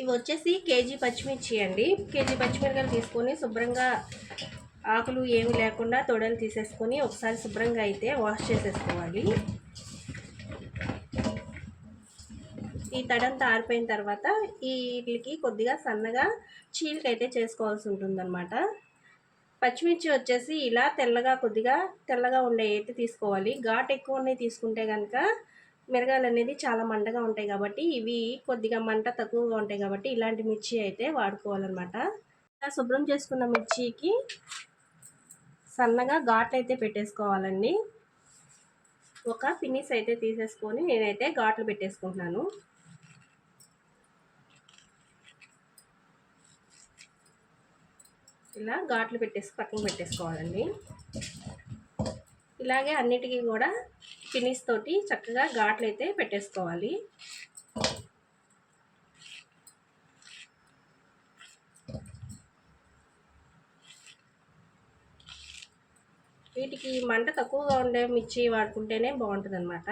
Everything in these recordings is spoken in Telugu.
ఇవి వచ్చేసి కేజీ పచ్చిమిర్చి అండి. కేజీ పచ్చిమిరకాయలు తీసుకొని శుభ్రంగా ఆకులు ఏమి లేకుండా తొడలు తీసేసుకొని ఒకసారి శుభ్రంగా అయితే వాష్ చేసేసుకోవాలి. ఈ తడంతా ఆరిపోయిన తర్వాత ఈ వీటికి కొద్దిగా సన్నగా చీలికైతే చేసుకోవాల్సి ఉంటుందన్నమాట. పచ్చిమిర్చి వచ్చేసి ఇలా తెల్లగా కొద్దిగా తెల్లగా ఉండే అయితే తీసుకోవాలి. ఘాట్ ఎక్కువ ఉన్నాయి తీసుకుంటే కనుక మిరగాయలు అనేది చాలా మంటగా ఉంటాయి కాబట్టి ఇవి కొద్దిగా మంట తక్కువగా ఉంటాయి కాబట్టి ఇలాంటి మిర్చి అయితే వాడుకోవాలన్నమాట. ఇలా శుభ్రం చేసుకున్న మిర్చికి సన్నగా ఘాట్లు అయితే పెట్టేసుకోవాలండి. ఒక ఫినిష్ అయితే తీసేసుకొని నేనైతే ఘాట్లు పెట్టేసుకుంటున్నాను. ఇలా ఘాట్లు పెట్టేసి పక్కన పెట్టేసుకోవాలండి. ఇలాగే అన్నిటికీ కూడా ఫినిష్ తోటి చక్కగా ఘాట్లు అయితే పెట్టేసుకోవాలి. వీటికి మంట తక్కువగా ఉండే మిర్చి వాడుకుంటేనే బాగుంటుంది అనమాట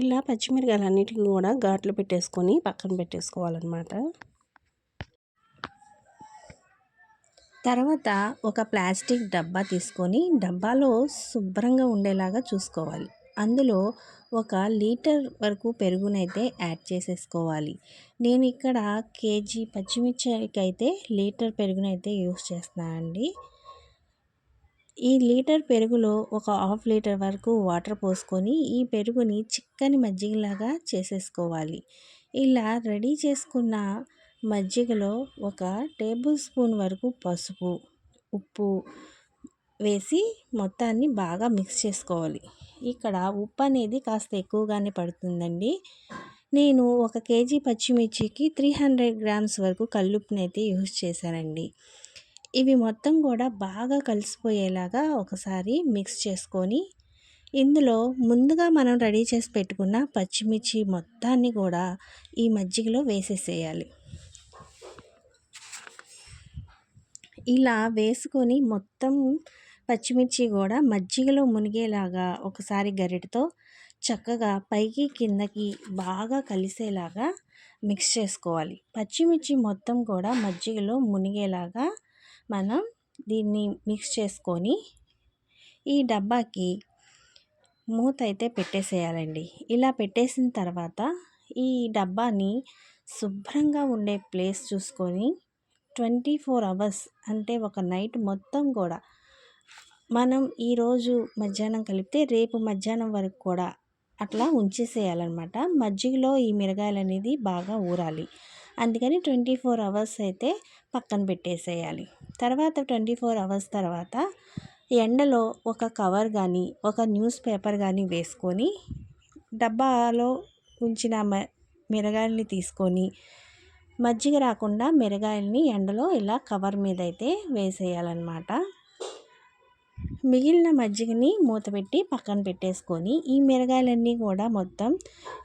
ఇలా పచ్చిమిరకాయలు అన్నిటికీ కూడా ఘాట్లు పెట్టేసుకొని పక్కన పెట్టేసుకోవాలన్నమాట. తర్వాత ఒక ప్లాస్టిక్ డబ్బా తీసుకొని డబ్బాలో శుభ్రంగా ఉండేలాగా చూసుకోవాలి. అందులో ఒక లీటర్ వరకు పెరుగునైతే యాడ్ చేసేసుకోవాలి. నేను ఇక్కడ కేజీ పచ్చిమిర్చికి అయితే లీటర్ పెరుగునైతే యూస్ చేస్తున్నానండి ఈ లీటర్ పెరుగులో ఒక హాఫ్ లీటర్ వరకు వాటర్ పోసుకొని ఈ పెరుగుని చిక్కని మజ్జిగలాగా చేసేసుకోవాలి. ఇలా రెడీ చేసుకున్న మజ్జిగలో ఒక టేబుల్ స్పూన్ వరకు పసుపు ఉప్పు వేసి మొత్తాన్ని బాగా మిక్స్ చేసుకోవాలి. ఇక్కడ ఉప్పు అనేది కాస్త ఎక్కువగానే పడుతుందండి. నేను ఒక కేజీ పచ్చిమిర్చికి త్రీ హండ్రెడ్ గ్రామ్స్ వరకు కల్లుప్పుని అయితే యూజ్ చేశానండి. ఇవి మొత్తం కూడా బాగా కలిసిపోయేలాగా ఒకసారి మిక్స్ చేసుకొని ఇందులో ముందుగా మనం రెడీ చేసి పెట్టుకున్న పచ్చిమిర్చి మొత్తాన్ని కూడా ఈ మజ్జిగలో వేసేసేయాలి. ఇలా వేసుకొని మొత్తం పచ్చిమిర్చి కూడా మజ్జిగలో మునిగేలాగా ఒకసారి గరిటతో చక్కగా పైకి కిందకి బాగా కలిసేలాగా మిక్స్ చేసుకోవాలి. పచ్చిమిర్చి మొత్తం కూడా మజ్జిగలో మునిగేలాగా మనం దీన్ని మిక్స్ చేసుకొని ఈ డబ్బాకి మూత అయితే పెట్టేసేయాలండి. ఇలా పెట్టేసిన తర్వాత ఈ డబ్బాని శుభ్రంగా ఉండే ప్లేస్ చూసుకొని ట్వంటీ ఫోర్ అవర్స్ అంటే ఒక నైట్ మొత్తం కూడా. మనం ఈరోజు మధ్యాహ్నం కలిపితే రేపు మధ్యాహ్నం వరకు కూడా అట్లా ఉంచేసేయాలన్నమాట. మజ్జిగలో ఈ మిరగాయలు అనేది బాగా ఊరాలి. అందుకని ట్వంటీ ఫోర్ అవర్స్ అయితే పక్కన పెట్టేసేయాలి. తర్వాత ట్వంటీ ఫోర్ అవర్స్ తర్వాత ఎండలో ఒక కవర్ కానీ ఒక న్యూస్ పేపర్ కానీ వేసుకొని డబ్బాలో ఉంచిన మిరగాయల్ని తీసుకొని మజ్జిగ రాకుండా మిరగాయల్ని ఎండలో ఇలా కవర్ మీద అయితే వేసేయాలన్నమాట. మిగిలిన మజ్జిగని మూత పెట్టి పక్కన పెట్టేసుకొని ఈ మిరగాయలన్నీ కూడా మొత్తం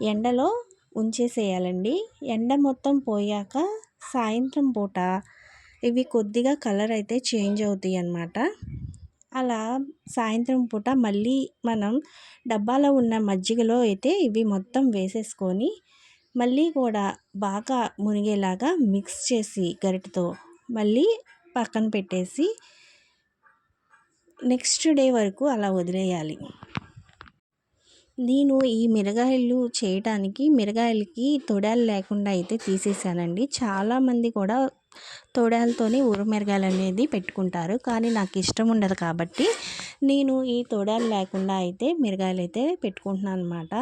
ఎండలో ఉంచేసేయాలండి. ఎండ మొత్తం పోయాక సాయంత్రం పూట ఇవి కొద్దిగా కలర్ అయితే చేంజ్ అవుతాయి అన్నమాట అలా సాయంత్రం పూట మళ్ళీ మనం డబ్బాలో ఉన్న మజ్జిగలో అయితే ఇవి మొత్తం వేసేసుకొని మళ్ళీ కూడా బాగా మునిగేలాగా మిక్స్ చేసి గరిటతో మళ్ళీ పక్కన పెట్టేసి నెక్స్ట్ డే వరకు అలా వదిలేయాలి. నేను ఈ మిరగాయలు చేయడానికి మిరగాయలకి తొడాలు లేకుండా అయితే తీసేసానండి. చాలామంది కూడా తొడాలతోనే ఊరమిరగాయలు అనేది పెట్టుకుంటారు. కానీ నాకు ఇష్టం ఉండదు కాబట్టి నేను ఈ తొడాలు లేకుండా అయితే మిరగాయలు అయితే పెట్టుకుంటున్నాను అనమాట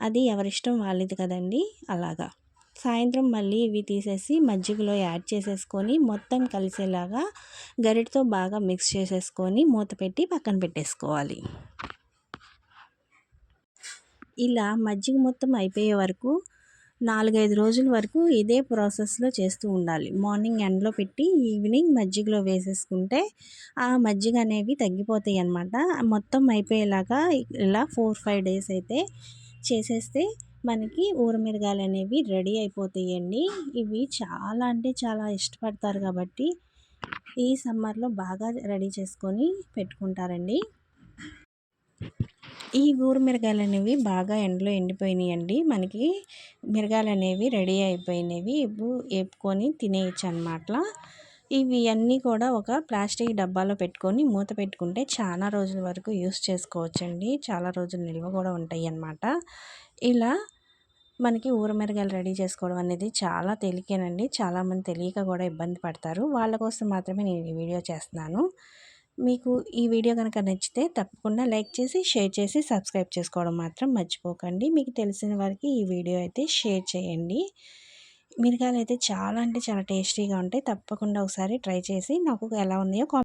అది ఎవరిష్టం వాళ్ళది కదండి. అలాగా. సాయంత్రం మళ్ళీ ఇవి తీసేసి మజ్జిగలో యాడ్ చేసేసుకొని మొత్తం కలిసేలాగా గరిటతో బాగా మిక్స్ చేసేసుకొని మూత పెట్టి పక్కన పెట్టేసుకోవాలి. ఇలా మజ్జిగ మొత్తం అయిపోయే వరకు నాలుగైదు రోజుల వరకు ఇదే ప్రాసెస్లో చేస్తూ ఉండాలి. మార్నింగ్ ఎండలో పెట్టి ఈవినింగ్ మజ్జిగలో వేసేసుకుంటే ఆ మజ్జిగ అనేవి తగ్గిపోతాయి అన్నమాట. మొత్తం అయిపోయేలాగా ఇలా ఫోర్ ఫైవ్ డేస్ అయితే చేసేస్తే మనకి ఊరమిరగాయలు అనేవి రెడీ అయిపోతాయండి. ఇవి చాలా అంటే చాలా ఇష్టపడతారు కాబట్టి ఈ సమ్మర్లో బాగా రెడీ చేసుకొని పెట్టుకుంటారండి. ఈ ఊరు మిరగాయలు అనేవి బాగా ఎండలో ఎండిపోయినాయి అండి మనకి మిరగాయలు అనేవి రెడీ అయిపోయినవి. ఇప్పుడు వేపుకొని తినేయచ్చు అనమాట ఇవి అన్నీ కూడా ఒక ప్లాస్టిక్ డబ్బాలో పెట్టుకొని మూత పెట్టుకుంటే చాలా రోజుల వరకు యూస్ చేసుకోవచ్చండి. చాలా రోజులు నిల్వ కూడా ఉంటాయి అన్నమాట. ఇలా మనకి ఊరమిరగాయలు రెడీ చేసుకోవడం అనేది చాలా తేలికేనండి. చాలామంది తెలియక కూడా ఇబ్బంది పడతారు. వాళ్ళ కోసం మాత్రమే నేను ఈ వీడియో చేస్తున్నాను. మీకు ఈ వీడియో కనుక నచ్చితే తప్పకుండా లైక్ చేసి షేర్ చేసి సబ్స్క్రైబ్ చేసుకోవడం మాత్రం మర్చిపోకండి. మీకు తెలిసిన వారికి ఈ వీడియో అయితే షేర్ చేయండి. మిరియాలు అయితే చాలా అంటే చాలా టేస్టీగా ఉంటాయి. తప్పకుండా ఒకసారి ట్రై చేసి నాకు ఎలా ఉన్నాయో